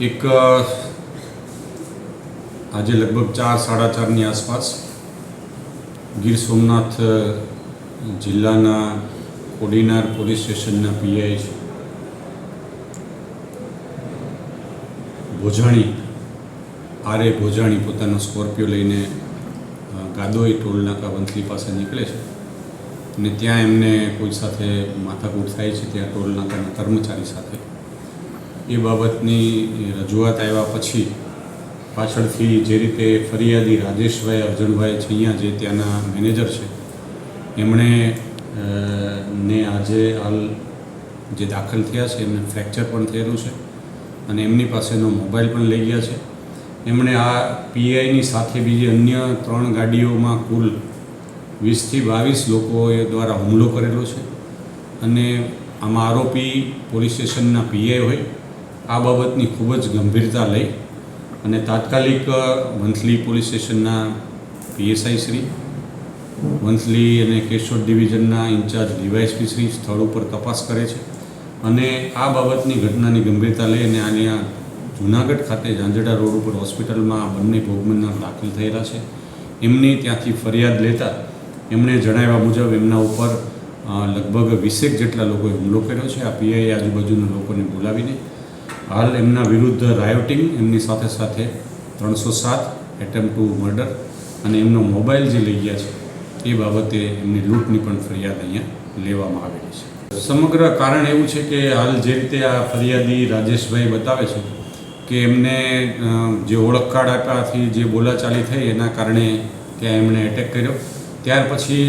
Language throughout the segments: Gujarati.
એક આજે લગભગ ચાર, સાડા ચારની આસપાસ ગીર સોમનાથ જિલ્લાના કોડીનાર પોલીસ સ્ટેશનના પીઆઈ ભોજાણી આરે ભોજાણી પોતાનો સ્કોર્પિયો લઈને ગાદોઈ ટોલનાકા વંથલી પાસે નીકળે છે અને ત્યાં એમને કોઈ સાથે માથાકૂટ થાય છે, ત્યાં ટોલ નાકાના કર્મચારી સાથે. એ બાબતની રજૂઆત આવ્યા પછી પાછળથી જે રીતે ફરિયાદી રાજેશભાઈ અર્જણભાઈ છૈયા જે ત્યાંના મેનેજર છે, એમણે ને આજે હાલ જે દાખલ થયા છે, એમને ફ્રેક્ચર પણ થયેલું છે અને એમની પાસેનો મોબાઈલ પણ લઈ ગયા છે. એમણે આ પીઆઈની સાથે બીજી અન્ય ત્રણ ગાડીઓમાં કુલ વીસથી બાવીસ લોકોએ દ્વારા હુમલો કરેલો છે અને આમાં આરોપી પોલીસ સ્ટેશનના પીઆઈ હોય આ બાબતની ખૂબ જ ગંભીરતા લઈ અને તાત્કાલિક મંથલી પોલીસ સ્ટેશનના પીએસઆઈ શ્રી, વંથલી અને કેશોદ ડિવિઝનના ઇન્ચાર્જ ડીવાયએસપી શ્રી સ્થળ ઉપર તપાસ કરે છે અને આ બાબતની ઘટનાની ગંભીરતા લઈ અને આની આ જુનાગઢ ખાતે ઝાંઝડા રોડ ઉપર હોસ્પિટલમાં બંને ભોગબનનાર દાખલ થયેલા છે. એમની ત્યાંથી ફરિયાદ લેતા એમણે જણાવ્યા મુજબ એમના ઉપર લગભગ વીસેક જેટલા લોકોએ હુમલો કર્યો છે. આ પીઆઈ આજુબાજુના લોકોને બોલાવીને હાલ એમના વિરુદ્ધ રાયોટિંગ, એમની સાથે સાથે ત્રણસો સાત એટેમ્પ ટુ મર્ડર અને એમનો મોબાઈલ જે લઈ ગયા છે, એ બાબતે એમની લૂંટની પણ ફરિયાદ અહીંયા લેવામાં આવેલી છે. સમગ્ર કારણ એવું છે કે હાલ જે રીતે આ ફરિયાદી રાજેશભાઈ બતાવે છે કે એમને જે ઓળખ કાર્ડ જે બોલાચાલી થઈ એના કારણે ત્યાં એમણે એટેક કર્યો. ત્યાર પછી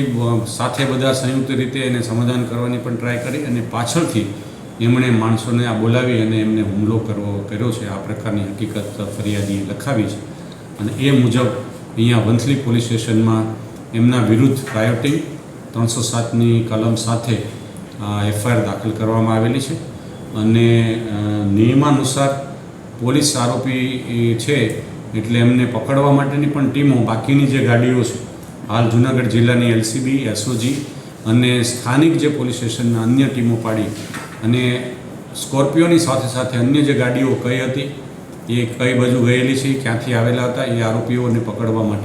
સાથે બધા સંયુક્ત રીતે એને સમાધાન કરવાની પણ ટ્રાય કરી અને પાછળથી એમણે માણસોને આ બોલાવી અને એમને હુમલો કરવો, કર્યો છે. આ પ્રકારની હકીકત ફરિયાદીએ લખાવી છે. અને એ મુજબ અહીંયા વંથલી પોલીસ સ્ટેશનમાં એમના વિરુદ્ધ રાયોટિંગ ત્રણસો સાતની કલમ સાથે એફઆઈઆર દાખલ કરવામાં આવેલી છે. અને નિયમાનુસાર પોલીસ આરોપી છે એટલે એમને પકડવા માટેની પણ ટીમો બાકીની જે ગાડીઓ છે, હાલ જુનાગઢ જિલ્લાની એલસીબી, એસઓજી અને સ્થાનિક જે પોલીસ સ્ટેશનના અન્ય ટીમો પાડી અને સ્કોર્પિયોની સાથે સાથે અન્ય જે ગાડીઓ કઈ હતી, એ કઈ બાજુ ગયેલી છે, ક્યાંથી આવેલા હતા, એ આરોપીઓને પકડવા માટે